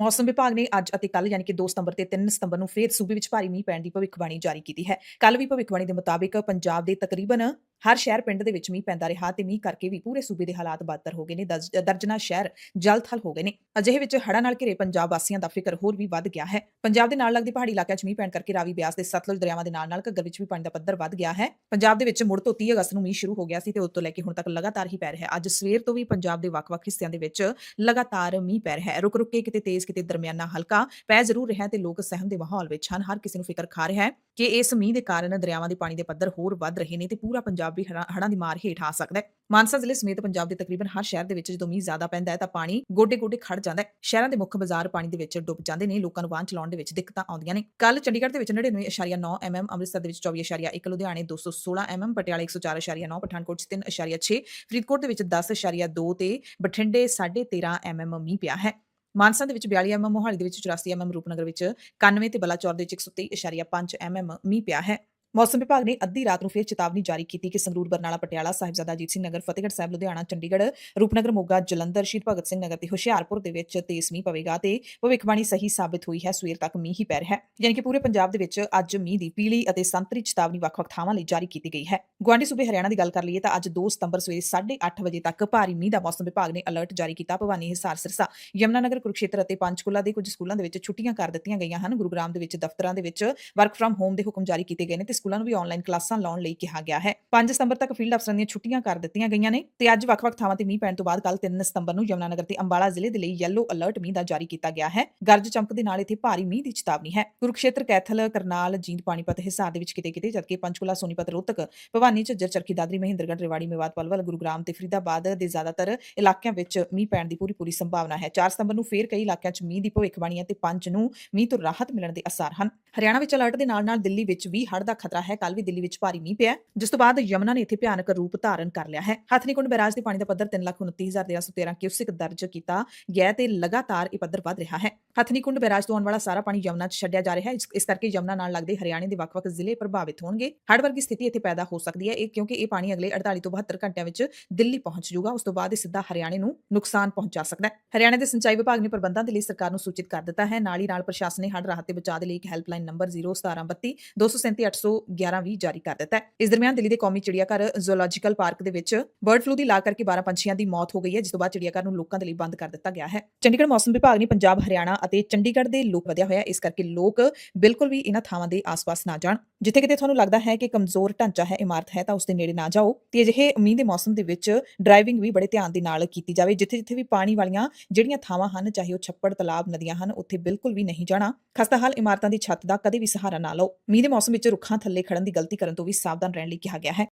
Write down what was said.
ਮੌਸਮ ਵਿਭਾਗ ਨੇ ਅੱਜ ਅਤੇ ਕੱਲ ਯਾਨੀ ਕਿ 2 ਸਤੰਬਰ ਤੇ 3 ਸਤੰਬਰ ਨੂੰ ਫੇਰ ਸੂਬੇ ਵਿੱਚ ਭਾਰੀ ਮੀਂਹ ਪੈਣ ਦੀ ਭਵਿੱਖਬਾਣੀ ਜਾਰੀ ਕੀਤੀ ਹੈ। ਕੱਲ ਵੀ ਭਵਿੱਖਬਾਣੀ ਦੇ ਮੁਤਾਬਿਕ ਪੰਜਾਬ ਦੇ ਤਕਰੀਬਨ ਹਰ ਸ਼ਹਿਰ ਪਿੰਡ ਦੇ ਵਿੱਚ ਮੀਂਹ ਪੈਂਦਾ ਰਿਹਾ ਤੇ ਮੀਂਹ ਕਰਕੇ ਵੀ ਪੂਰੇ ਸੂਬੇ ਦੇ ਹਾਲਾਤ ਬਦਤਰ ਹੋ ਗਏ ਨੇ। ਦਰਜ- ਦਰਜਨਾਂ ਸ਼ਹਿਰ ਜਲਥਲ ਹੋ ਗਏ ਨੇ। ਅਜਿਹੇ ਵਿੱਚ ਹੜ੍ਹਾਂ ਨਾਲ ਘਿਰੇ ਪੰਜਾਬ ਵਾਸੀਆਂ ਦਾ ਫਿਕਰ ਹੋਰ ਵੀ ਵੱਧ ਗਿਆ ਹੈ। ਪੰਜਾਬ ਦੇ ਨਾਲ ਲੱਗਦੇ ਪਹਾੜੀ ਇਲਾਕਿਆਂ 'ਚ ਮੀਂਹ ਪੈਣ ਕਰਕੇ ਰਾਵੀ ਬਿਆਸ ਦੇ ਸਤਲੁਜ ਦਰਿਆਵਾਂ ਦੇ ਨਾਲ ਨਾਲ ਘੱਗਰ ਵਿੱਚ ਵੀ ਪਾਣੀ ਦਾ ਪੱਧਰ ਵੱਧ ਗਿਆ ਹੈ। ਪੰਜਾਬ ਦੇ ਵਿੱਚ ਮੁੜ ਤੋਂ 30 ਅਗਸਤ ਨੂੰ ਮੀਂਹ ਸ਼ੁਰੂ ਹੋ ਗਿਆ ਸੀ ਤੇ ਉਦੋਂ ਤੋਂ ਲੈ ਕੇ ਹੁਣ ਤੱਕ ਲਗਾਤਾਰ ਹੀ ਪੈ ਰਿਹਾ ਹੈ। ਅੱਜ ਸਵੇਰ ਤੋਂ ਵੀ ਪੰਜਾਬ ਦੇ ਵੱਖ-ਵੱਖ ਹਿੱਸਿਆਂ ਦੇ ਵਿੱਚ ਲਗਾਤਾਰ ਮੀਂਹ ਪੈ ਰਿਹਾ ਹੈ। ਰੁਕ-ਰੁਕ ਕੇ ਕਿਤੇ ਤੇਜ਼, ਕਿਤੇ ਦਰਮਿਆਨਾ ਹਲਕਾ ਪੈ ਜ਼ਰੂਰ ਰਿਹਾ ਹੈ ਤੇ ਲੋਕ ਸਹਿਮ ਦੇ ਮਾਹੌਲ ਵਿੱਚ ਹਨ। ਹਰ ਕਿਸੇ ਨੂੰ ਫਿਕਰ ਖਾ ਰਿਹਾ ਹੈ ਕਿ ਇਸ ਮੀਂਹ ਦੇ ਕਾਰਨ ਦਰਿਆਵਾਂ ਦੇ ਪਾਣੀ ਦੇ ਪੱਧਰ ਹੋਰ ਵੱਧ ਰਹੇ ਨੇ ਤੇ ਪੂਰਾ ਪੰਜਾਬ ਵੀ ਹੜ੍ਹਾਂ ਦੀ ਮਾਰ ਹੇਠ ਆ ਸਕਦਾ ਹੈ। ਮਾਨਸਾ ਜ਼ਿਲ੍ਹੇ ਸਮੇਤ ਪੰਜਾਬ ਦੇ ਤਕਰੀਬਨ ਹਰ ਸ਼ਹਿਰ ਦੇ ਵਿੱਚ ਜਦੋਂ ਮੀਂਹ ਜ਼ਿਆਦਾ ਪੈਂਦਾ ਹੈ ਤਾਂ ਪਾਣੀ ਗੋਡੇ-ਗੋਡੇ ਖੜ ਜਾਂਦਾ ਹੈ। ਸ਼ਹਿਰਾਂ ਦੇ ਮੁੱਖ ਬਾਜ਼ਾਰ ਪਾਣੀ ਦੇ ਵਿੱਚ ਡੁੱਬ ਜਾਂਦੇ ਨੇ, ਲੋਕਾਂ ਨੂੰ ਵਾਹਨ ਚਲਾਉਣ ਦੇ ਵਿੱਚ ਦਿੱਕਤਾਂ ਆਉਂਦੀਆਂ ਨੇ। ਕੱਲ ਚੰਡੀਗੜ੍ਹ ਦੇ ਵਿੱਚ 99.9 ਐਮਐਮ ਅੰਮ੍ਰਿਤਸਰ ਦੇ ਵਿੱਚ 24.1 ਲੁਧਿਆਣੇ 216 ਐਮਐਮ ਪਟਿਆਲਾ 104.9 ਪਠਾਨਕੋਟ 'ਚ 3.6 ਫਰੀਦਕੋਟ ਦੇ ਵਿੱਚ 10.2 ਤੇ ਬਠਿੰਡੇ 13.5 ਐਮਐਮ ਮੀਂਹ ਪਿਆ ਹੈ। ਮਾਨਸਾ ਦੇ ਵਿੱਚ 42 ਐਮਐਮ ਮੋਹਾਲੀ ਦੇ ਵਿੱਚ 84 ਐਮਐਮ ਰੂਪਨਗਰ ਵਿੱਚ 91 ਤੇ ਬਲਾਚੌਰ ਦੇ ਵਿੱਚ 123.5 ਐਮਐਮ ਮੀਂਹ ਪਿਆ ਹੈ। ਮੌਸਮ ਵਿਭਾਗ ਨੇ ਅੱਧੀ ਰਾਤ ਨੂੰ ਫਿਰ ਚੇਤਾਵਨੀ ਜਾਰੀ ਕੀਤੀ ਕਿ ਸੰਗਰੂਰ, ਬਰਨਾਲਾ, ਪਟਿਆਲਾ, ਸਾਹਿਬਜ਼ਾਦਾ ਅਜੀਤ ਸਿੰਘ ਨਗਰ, ਫਤਿਹਗੜ੍ਹ ਸਾਹਿਬ, ਲੁਧਿਆਣਾ, ਚੰਡੀਗੜ੍ਹ, ਰੂਪਨਗਰ, ਮੋਗਾ, ਜਲੰਧਰ, ਸ਼ਹੀਦ ਭਗਤ ਸਿੰਘ ਨਗਰ ਤੇ ਹੁਸ਼ਿਆਰਪੁਰ ਦੇ ਵਿੱਚ ਤੇਜ਼ ਮੀਂਹ ਪਵੇਗਾ ਤੇ ਭਵਿੱਖਬਾਣੀ ਸਹੀ ਸਾਬਿਤ ਹੋਈ ਹੈ, ਸਵੇਰ ਤੱਕ ਮੀਂਹ ਹੀ ਪੈ ਰਿਹਾ ਹੈ। ਯਾਨੀ ਕਿ ਪੂਰੇ ਪੰਜਾਬ ਦੇ ਵਿੱਚ ਅੱਜ ਮੀਂਹ ਦੀ ਪੀਲੀ ਅਤੇ ਸੰਤਰੀ ਚੇਤਾਵਨੀ ਵੱਖ-ਵੱਖ ਥਾਵਾਂ ਲਈ ਜਾਰੀ ਕੀਤੀ ਗਈ ਹੈ। ਗੁਆਂਢੀ ਸੂਬੇ ਹਰਿਆਣਾ ਦੀ ਗੱਲ ਕਰ ਲਈਏ ਤਾਂ ਅੱਜ 2 ਸਤੰਬਰ ਸਵੇਰੇ 8:30 ਵਜੇ ਤੱਕ ਭਾਰੀ ਮੀਂਹ ਦਾ ਮੌਸਮ ਵਿਭਾਗ ਨੇ ਅਲਰਟ ਜਾਰੀ ਕੀਤਾ। ਭਵਾਨੀ ਹਿਸਾਰ ਸਿਰਸਾ ਯਮਨਾਨਗਰ ਕੁਰੂਕਸ਼ੇਤਰ ਅਤੇ ਪੰਚਕੁਲਾ ਦੇ ਕੁਝ ਸਕੂਲਾਂ ਦੇ ਵਿੱਚ ਛੁੱਟੀਆਂ ਕਰ ਦਿੱਤੀਆਂ ਗਈਆਂ ਹਨ। ਗੁਰੂਗ੍ਰਾਮ ਦੇ ਵਿੱਚ ਦਫ਼ਤਰਾਂ ਦੇ ਵਿੱਚ ਵਰਕ ਫਰਮ ਹੋਮ ਦੇ ਹੁਕਮ ਜਾਰੀ ਕੀਤੇ ਗਏ ਨੇ ਤੇ ਸਕੂਲਾਂ ਨੂੰ ਵੀ ਆਨਲਾਈਨ ਕਲਾਸਾਂ ਲਾਉਣ ਲਈ ਕਿਹਾ ਗਿਆ ਹੈ। 5 ਸਤੰਬਰ ਤੱਕ ਫੀਲਡ ਅਫਸਰਾਂ ਦੀਆਂ ਛੁੱਟੀਆਂ ਕਰ ਦਿੱਤੀਆਂ ਗਈਆਂ ਨੇ ਤੇ ਅੱਜ ਵੱਖ-ਵੱਖ ਥਾਵਾਂ ਤੇ ਮੀਂਹ ਪੈਣ ਤੋਂ ਬਾਅਦ ਕੱਲ 3 ਸਤੰਬਰ ਨੂੰ ਯਮਨਾਨਗਰ ਤੇ ਅੰਬਾਲਾ ਜ਼ਿਲ੍ਹੇ ਦੇ ਲਈ ਯੈਲੋ ਅਲਰਟ ਮੀਂਹ ਦਾ ਜਾਰੀ ਕੀਤਾ ਗਿਆ ਹੈ। ਗਰਜ ਚਮਕ ਦੇ ਨਾਲ ਇੱਥੇ ਭਾਰੀ ਮੀਂਹ ਦੀ ਚੇਤਾਵਨੀ ਹੈ। ਕੁਰੂਕਸ਼ੇਤਰ, ਕੈਥਲ, ਕਰਨਾਲ, ਜੀਂਦ, ਪਾਣੀਪਤ ਹਿਸਾਰ ਦੇ ਵਿੱਚ ਕਿਤੇ-ਕਿਤੇ, ਜਦਕਿ ਪੰਚਕੂਲਾ, ਸੋਨੀਪਤ, ਰੋਹਤਕ, ਭਵਾਨੀ, ਝੱਜਰ, ਚਰਖੀ ਦਾਦਰੀ, ਮਹਿੰਦਰਗੜ੍ਹ, ਰੇਵਾੜੀ, ਮੇਵਾਤ, ਪਲਵਲ, ਗੁਰੂਗ੍ਰਾਮ ਤੇ ਫਰੀਦਾਬਾਦ ਦੇ ਜ਼ਿਆਦਾਤਰ ਇਲਾਕਿਆਂ ਵਿੱਚ ਮੀਂਹ ਪੈਣ ਦੀ ਪੂਰੀ ਪੂਰੀ ਸੰਭਾਵਨਾ ਹੈ। 4 ਸਤੰਬਰ ਨੂੰ ਫੇਰ ਕਈ ਇਲਾਕਿਆਂ 'ਚ ਮੀਂਹ ਦੀ ਭਵਿੱਖਬਾਣੀ ਹੈ ਤੇ 5 ਨੂੰ ਮੀਂਹ ਤੋਂ ਰਾਹਤ ਮਿਲਣ ਦੇ ਅਸਾਰ ਹਨ। ਹਰਿਆਣਾ ਵਿੱਚ ਅਲਰਟ ਦੇ ਨਾਲ-ਨਾਲ ਦਿੱਲੀ ਵਿੱਚ ਵੀ ਹੜ੍ਹ ਦਾ ਖਤਰਾ ਹੈ। ਕੱਲ ਵੀ ਦਿੱਲੀ ਵਿੱਚ ਭਾਰੀ ਮੀਂਹ ਪਿਆ ਜਿਸ ਤੋਂ ਬਾਅਦ ਯਮਨਾ ਨੇ ਇੱਥੇ ਭਿਆਨਕ ਰੂਪ ਧਾਰਨ ਕਰ ਲਿਆ ਹੈ। ਹਥਨੀਕੁੰਡ ਬੈਰਾਜ ਦੇ ਪਾਣੀ ਦਾ ਪੱਧਰ 329313 ਕਿਊਸਿਕ ਦਰਜ ਕੀਤਾ ਗਿਆ ਤੇ ਲਗਾਤਾਰ ਇਹ ਪੱਧਰ ਵੱਧ ਰਿਹਾ ਹੈ। ਹਥਨੀਕੁੰਡ ਬੈਰਾਜ ਤੋਂ ਆਉਣ ਵਾਲਾ ਸਾਰਾ ਪਾਣੀ ਯਮਨਾ 'ਚ ਛੱਡਿਆ ਜਾ ਰਿਹਾ ਹੈ। ਇਸ- ਕਰਕੇ ਯਮਨਾ ਨਾਲ ਲੱਗਦੇ ਹਰਿਆਣੇ ਦੇ ਵੱਖ-ਵੱਖ ਜ਼ਿਲ੍ਹੇ ਪ੍ਰਭਾਵਿਤ ਹੋਣਗੇ। ਹੜ੍ਹ ਵਰਗੀ ਸਥਿਤੀ ਇੱਥੇ ਪੈਦਾ ਹੋ ਸਕਦੀ ਹੈ। ਇਹ ਕਿਉਂਕਿ ਇਹ ਪਾਣੀ ਅਗਲੇ 48 ਤੋਂ 72 ਘੰਟਿਆਂ ਵਿੱਚ ਦਿੱਲੀ ਪਹੁੰਚ ਜਾਊਗਾ। ਉਸ ਤੋਂ ਬਾਅਦ ਇਹ ਸਿੱਧਾ ਹਰਿਆਣੇ ਨੂੰ ਨੁਕਸਾਨ ਪਹੁੰਚਾ ਸਕਦਾ ਹੈ। ਹਰਿਆਣਾ ਦੇ ਸਿੰਚਾਈ ਵਿਭਾਗ ਨੇ ਪ੍ਰਬੰਧਾਂ ਦੇ ਲਈ ਸਰਕਾਰ ਨੂੰ ਸੂਚਿਤ ਕਰ ਦਿੱਤਾ ਹੈ। ਨਾਲ ਹੀ ਨਾਲ ਪ੍ਰਸ਼ਾਸਨ ਨੇ ਹੜ੍ਹ ਰਾਹਤ ਤੇ ਬਚਾਅ ਦੇ ਲਈ ਇੱਕ ਹੈਲਪਲਾਈਨ ਨੰਬਰ 01732 237 ਵੀ ਜਾਰੀ ਕਰ ਦਿੱਤਾ ਹੈ। ਇਸ ਦਰਮਿਆਨ ਦਿੱਲੀ ਦੇ ਕੌਮੀ ਚਿੜੀਆਘਰ ਜ਼ੂਲੋਜੀਕਲ ਪਾਰਕ ਦੇ ਵਿੱਚ ਬਰਡ ਫਲੂ ਦੀ ਲਾ ਕਰਕੇ 12 ਪੰਛੀਆਂ ਦੀ ਮੌਤ ਹੋ ਗਈ ਹੈ, ਜਿਸ ਤੋਂ ਬਾਅਦ ਚਿੜੀਆਘਰ ਨੂੰ ਲੋਕਾਂ ਦੇ ਲਈ ਬੰਦ ਕਰ ਦਿੱਤਾ ਗਿਆ ਹੈ। ਚੰਡੀਗੜ੍ਹ ਮੌਸਮ ਵਿਭਾਗ ਨੇ ਪੰਜਾਬ, ਹਰਿਆਣਾ ਅਤੇ ਚੰਡੀਗੜ੍ਹ ਦੇ ਲੋਕ ਵਧਿਆ ਹੋਇਆ ਇਸ ਕਰਕੇ ਲੋਕ ਬਿਲਕੁਲ ਵੀ ਇਹਨਾਂ ਥਾਵਾਂ ਦੇ ਆਸ-ਪਾਸ ਨਾ ਜਾਣ। ਜਿੱਥੇ ਕਿਤੇ ਤੁਹਾਨੂੰ ਲੱਗਦਾ ਹੈ ਕਿ ਕਮਜ਼ੋਰ ਢਾਂਚਾ ਹੈ, ਇਮਾਰਤ ਹੈ, ਤਾਂ ਉਸ ਦੇ ਨੇੜੇ ਨਾ ਜਾਓ। ਤੇ ਅਜਿਹੇ ਮੀਂਹ ਦੇ ਮੌਸਮ ਦੇ ਵਿੱਚ ਡਰਾਈਵਿੰਗ ਵੀ ਬੜੇ ਧਿਆਨ ਦੇ ਨਾਲ ਕੀਤੀ ਜਾਵੇ। ਜਿੱਥੇ ਜਿੱਥੇ ਵੀ ਪਾਣੀ ਵਾਲੀਆਂ ਜਿਹੜੀਆਂ ਥਾਵਾਂ ਹਨ, ਚਾਹੇ ਉਹ ਛੱਪੜ, ਤਲਾਬ, ਨਦੀਆਂ ਹਨ, ਉੱਥੇ ਬਿਲਕੁਲ ਵੀ ਨਹੀਂ ਜਾਣਾ। ਖਸਤਾ ਹਾਲ ਇਮਾਰਤਾਂ ਦੀ ਛੱਤ ਦਾ ਕਦੇ ਵੀ ਸਹਾਰਾ ਨਾ ਲਓ। ਮੀਂਹ ਦੇ ਮੌਸਮ ਵਿੱਚ ਰੁੱਖਾਂ ਥੱਲੇ ਖੜਨ ਦੀ ਗਲਤੀ ਕਰਨ ਤੋਂ ਵੀ ਸਾਵਧਾਨ ਰਹਿਣ ਲਈ ਕਿਹਾ ਗਿਆ ਹੈ।